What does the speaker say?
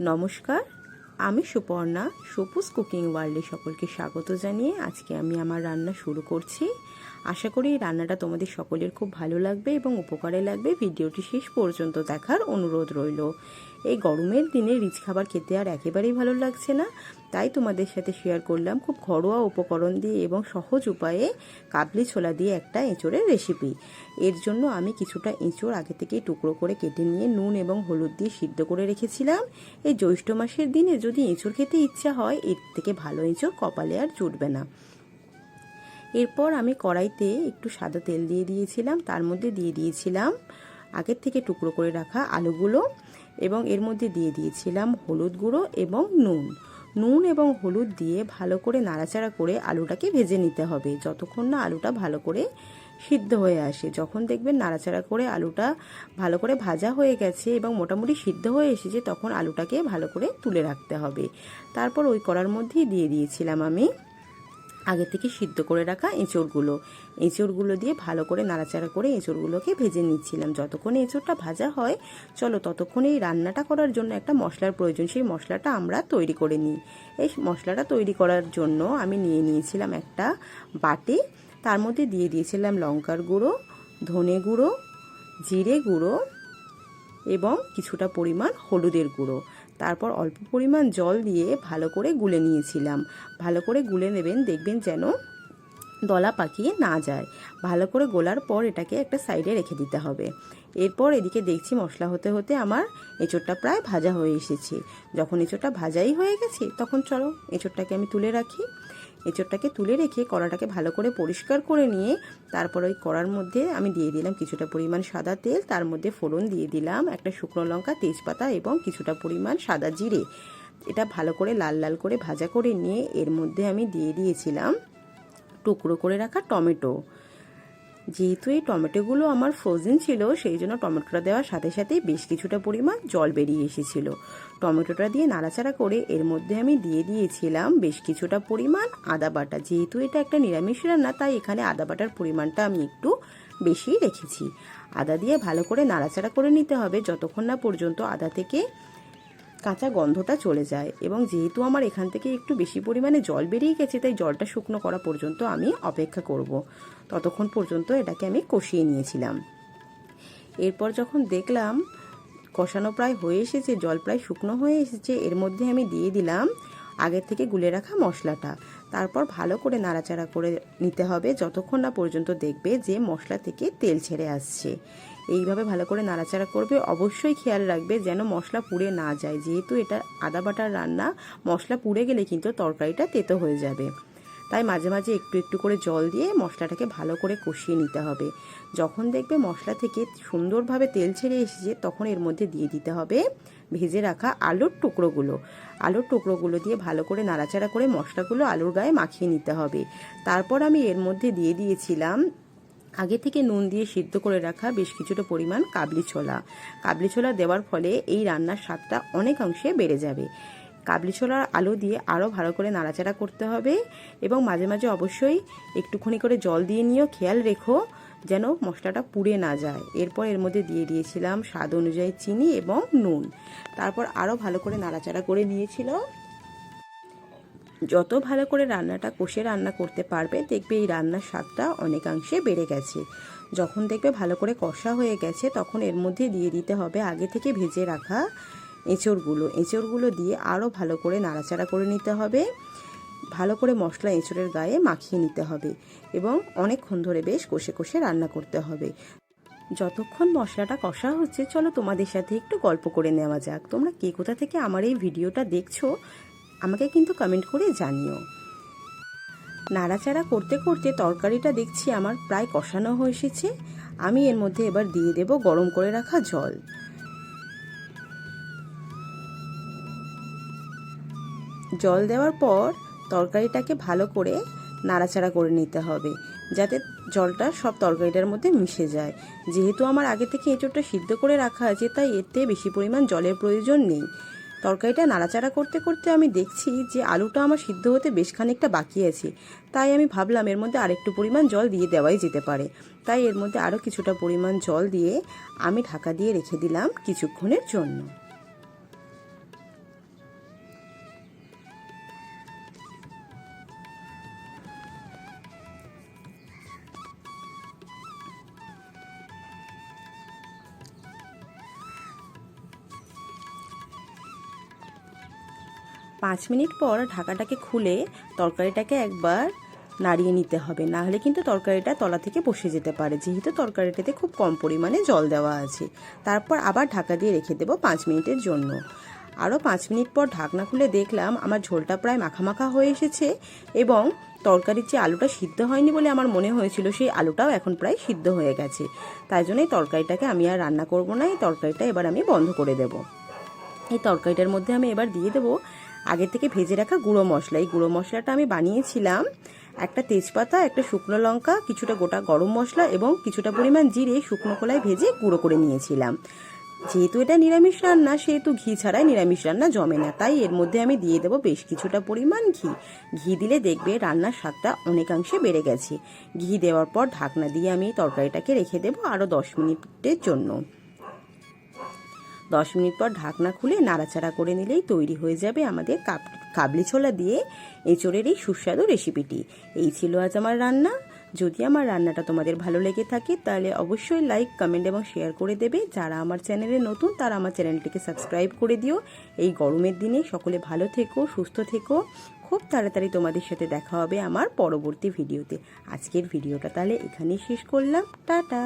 নমস্কার, আমি সুপর্ণা সুপুস কুকিং ওয়ার্ল্ডে সকলকে স্বাগত জানিয়ে আজকে আমি আমার রান্না শুরু করছি। আশা করি এই রান্নাটা তোমাদের সকলের খুব ভালো লাগবে এবং উপকারে লাগবে। ভিডিওটি শেষ পর্যন্ত দেখার অনুরোধ রইল। এই গরমের দিনে রিচ খাবার খেতে আর একেবারেই ভালো লাগছে না। তাই তোমাদের সাথে শেয়ার করলাম খুব ঘরোয়া উপকরণ দিয়ে এবং সহজ উপায়ে কাবলি ছোলা দিয়ে একটা এঁচড়ের রেসিপি এর জন্য আমি কিছুটা এঁচড় আগে থেকেই টুকরো করে কেটে নিয়ে নুন এবং হলুদ দিয়ে সিদ্ধ করে রেখেছিলাম। এই জ্যৈষ্ঠ মাসের দিনে যদি এঁচড় খেতে ইচ্ছা হয়, এর থেকে ভালো এঁচড় কপালে আর জুটবে না। এরপর আমি কড়াইতে একটু সাদা তেল দিয়ে দিয়েছিলাম, তার মধ্যে দিয়ে দিয়েছিলাম আগের থেকে টুকরো করে রাখা আলুগুলো এবং এর মধ্যে দিয়ে দিয়েছিলাম হলুদ গুঁড়ো এবং নুন। নুন এবং হলুদ দিয়ে ভালো করে নাড়াচাড়া করে আলুটাকে ভেজে নিতে হবে। যতক্ষণ না আলুটা ভালো করে সিদ্ধ হয়ে আসে, যখন দেখবেন নাড়াচাড়া করে আলুটা ভালো করে ভাজা হয়ে গেছে এবং মোটামুটি সিদ্ধ হয়ে এসেছে, তখন আলুটাকে ভালো করে তুলে রাখতে হবে। তারপর ওই কড়ার মধ্যেই দিয়ে দিয়েছিলাম আমি আগে থেকে সিদ্ধ করে রাখা এঁচড়গুলো। এঁচড়গুলো দিয়ে ভালো করে নাড়াচাড়া করে এঁচড়গুলোকে ভেজে নিচ্ছিলাম। যতক্ষণ এঁচড়টা ভাজা হয়, চলো ততক্ষণ এই রান্নাটা করার জন্য একটা মশলার প্রয়োজন। সেই মশলাটা আমরা তৈরি করে নিই। এই মশলাটা তৈরি করার জন্য আমি নিয়ে নিয়েছিলাম একটা বাটি। তার মধ্যে দিয়ে দিয়েছিলাম লঙ্কার গুঁড়ো, ধনে গুঁড়ো, জিরে গুঁড়ো এবং কিছুটা পরিমাণ হলুদের গুঁড়ো। তারপর অল্প পরিমাণ জল দিয়ে ভালো করে গুলে নিয়েছিলাম। ভালো করে গুলে নেবেন, দেখবেন যেন দলা পাকিয়ে না যায়। ভালো করে গোলার পর এটাকে একটা সাইডে রেখে দিতে হবে। এরপর এদিকে দেখছি মশলা হতে হতে আমার এঁচোড়টা প্রায় ভাজা হয়ে এসেছে। যখন এঁচোড়টা ভাজাই হয়ে গেছে, তখন চলো এঁচোড়টাকে আমি তুলে রাখি। এঁচোড়টাকে তুলে রেখে কড়াটাকে ভালো করে পরিষ্কার করে নিয়ে তারপর ওই কড়ার মধ্যে আমি দিয়ে দিলাম কিছুটা পরিমাণ সাদা তেল, তার মধ্যে ফোড়ন দিয়ে দিলাম, একটা শুকনো লঙ্কা, তেজপাতা এবং কিছুটা পরিমাণ সাদা জিরে। এটা ভালো করে লাল লাল করে ভাজা করে নিয়ে এর মধ্যে আমি দিয়ে দিয়েছিলাম টুকরো করে রাখা টমেটো। যেহেতু এই টমেটোগুলো আমার ফ্রোজেন ছিল, সেই জন্য টমেটোটা দেওয়ার সাথে সাথে বেশ কিছুটা পরিমাণ জল বেরিয়ে এসেছিল। টমেটোটা দিয়ে নাড়াচাড়া করে এর মধ্যে আমি দিয়ে দিয়েছিলাম বেশ কিছুটা পরিমাণ আদা বাটা। যেহেতু এটা একটা নিরামিষ রান্না, তাই এখানে আদা বাটার পরিমাণটা আমি একটু বেশি রেখেছি। আদা দিয়ে ভালো করে নাড়াচাড়া করে নিতে হবে। যতক্ষণ না পর্যন্ত আদা থেকে কাঁচা গন্ধটা চলে যায় এবং যেহেতু আমার এখান থেকে একটু বেশি পরিমাণে জল বেরিয়ে গেছে, তাই জলটা শুকনো করা পর্যন্ত আমি অপেক্ষা করব। ততক্ষণ পর্যন্ত এটাকে আমি কষিয়ে নিয়েছিলাম। এরপর যখন দেখলাম কষানো প্রায় হয়ে এসেছে, জল প্রায় শুকনো হয়ে এসেছে, এর মধ্যে আমি দিয়ে দিলাম আগের থেকে গুলে রাখা মশলাটা। তারপর ভালো করে নাড়াচাড়া করে নিতে হবে, যতক্ষণ না পর্যন্ত দেখবে যে মশলা থেকে তেল ছেড়ে আসছে। এইভাবে ভালো করে নাড়াচাড়া করবে। অবশ্যই খেয়াল রাখবে যেন মশলা পুড়ে না যায়। যেহেতু এটা আদা বাটার রান্না, মশলা পুড়ে গেলে কিন্তু তরকারিটা তেতো হয়ে যাবে। তাই মাঝে মাঝে একটু একটু করে জল দিয়ে মশলাটাকে ভালো করে কষিয়ে নিতে হবে। যখন দেখবে মশলা থেকে সুন্দরভাবে তেল ছেড়ে এসেছে, তখন এর মধ্যে দিয়ে দিতে হবে ভেজে রাখা আলুর টুকরোগুলো। আলুর টুকরোগুলো দিয়ে ভালো করে নাড়াচাড়া করে মশলাগুলো আলুর গায়ে মাখিয়ে নিতে হবে। তারপর আমি এর মধ্যে দিয়ে দিয়েছিলাম আগে থেকে নুন দিয়ে সিদ্ধ করে রাখা বেশ কিছুটা পরিমাণ কাবলি ছোলা। কাবলি ছোলা দেওয়ার ফলে এই রান্নার স্বাদটা অনেকাংশে বেড়ে যাবে। কাবলি ছোলার আলু দিয়ে আরও ভালো করে নাড়াচাড়া করতে হবে এবং মাঝে মাঝে অবশ্যই একটুখানি করে জল দিয়ে নিয়েও খেয়াল রেখো যেন মশলাটা পুড়ে না যায়। এরপর এর মধ্যে দিয়ে দিয়েছিলাম স্বাদ অনুযায়ী চিনি এবং নুন। তারপর আরও ভালো করে নাড়াচাড়া করে নিয়েছিল যত ভালো করে রান্নাটা কষে রান্না করতে পারবে, দেখবে এই রান্নার স্বাদটা অনেকাংশে বেড়ে গেছে। যখন দেখবে ভালো করে কষা হয়ে গেছে, তখন এর মধ্যে দিয়ে দিতে হবে আগে থেকে ভেজে রাখা এঁচড়গুলো। এঁচড়গুলো দিয়ে আরও ভালো করে নাড়াচাড়া করে নিতে হবে। ভালো করে মশলা এঁচড়ের গায়ে মাখিয়ে নিতে হবে এবং অনেকক্ষণ ধরে বেশ কষে কষে রান্না করতে হবে। যতক্ষণ মশলাটা কষা হচ্ছে, চলো তোমাদের সাথে একটু গল্প করে নেওয়া যাক। তোমরা কে কোথা থেকে আমার এই ভিডিওটা দেখছ? আমাকে কিন্তু কমেন্ট করে জানিও। নাড়াচাড়া করতে করতে তরকারিটা দেখছি আমার প্রায় কষানো হয়ে এসেছে। আমি এর মধ্যে এবার দিয়ে দেব গরম করে রাখা জল। জল দেওয়ার পর তরকারিটাকে ভালো করে নাড়াচাড়া করে নিতে হবে, যাতে জলটা সব তরকারিটার মধ্যে মিশে যায়। যেহেতু আমার আগে থেকে এঁচোড়টা সিদ্ধ করে রাখা আছে, তাই এতে বেশি পরিমাণ জলের প্রয়োজন নেই। তরকারিটা নাড়াচাড়া করতে করতে আমি দেখছি যে আলুটা আমার সিদ্ধ হতে বেশ খানিকটা বাকি আছে। তাই আমি ভাবলাম এর মধ্যে আরেকটু পরিমাণ জল দিয়ে দেওয়াই যেতে পারে। তাই এর মধ্যে আরও কিছুটা পরিমাণ জল দিয়ে আমি ঢাকা দিয়ে রেখে দিলাম কিছুক্ষণের জন্য। পাঁচ মিনিট পর ঢাকাটাকে খুলে তরকারিটাকে একবার নাড়িয়ে নিতে হবে। না হলে কিন্তু তরকারিটা তলা থেকে বসে যেতে পারে। যেহেতু তরকারিটাতে খুব কম পরিমাণে জল দেওয়া আছে। তারপর আবার ঢাকা দিয়ে রেখে দেবো পাঁচ মিনিটের জন্য। আরও পাঁচ মিনিট পর ঢাকনা খুলে দেখলাম আমার ঝোলটা প্রায় মাখামাখা হয়ে এসেছে এবং তরকারির যে আলুটা সিদ্ধ হয়নি বলে আমার মনে হয়েছিল, সেই আলুটাও এখন প্রায় সিদ্ধ হয়ে গেছে। তাই জন্য এই তরকারিটাকে আমি আর রান্না করব না। এই তরকারিটা এবার আমি বন্ধ করে দেব। এই তরকারিটার মধ্যে আমি এবার দিয়ে দেবো আগে থেকে ভেজে রাখা গুঁড়ো মশলা। এই গুঁড়ো মশলাটা আমি বানিয়েছিলাম একটা তেজপাতা, একটা শুকনো লঙ্কা, কিছুটা গোটা গরম মশলা এবং কিছুটা পরিমাণ জিরে শুকনো কলায় ভেজে গুঁড়ো করে নিয়েছিলাম। যেহেতু এটা নিরামিষ রান্না, সেহেতু ঘি ছাড়াই নিরামিষ রান্না জমে না। তাই এর মধ্যে আমি দিয়ে দেবো বেশ কিছুটা পরিমাণ ঘি। ঘি দিলে দেখবে রান্নার স্বাদটা অনেকাংশে বেড়ে গেছে। ঘি দেওয়ার পর ঢাকনা দিয়ে আমি তরকারিটাকে রেখে দেবো আরও দশ মিনিটের জন্য। দশ মিনিট পর ঢাকনা খুলে নাড়াচাড়া করে নিলেই তৈরি হয়ে যাবে আমাদের কাপ কাবলি ছোলা দিয়ে এঁচড়ের এই সুস্বাদু রেসিপিটি। এই ছিল আজ আমার রান্না। যদি আমার রান্নাটা তোমাদের ভালো লেগে থাকে, তাহলে অবশ্যই লাইক কমেন্ট এবং শেয়ার করে দেবে। যারা আমার চ্যানেলে নতুন, তারা আমার চ্যানেলটিকে সাবস্ক্রাইব করে দিও। এই গরমের দিনে সকলে ভালো থেকো, সুস্থ থেকো। খুব তাড়াতাড়ি তোমাদের সাথে দেখা হবে আমার পরবর্তী ভিডিওতে আজকের ভিডিওটা তাহলে এখানেই শেষ করলাম। টাটা!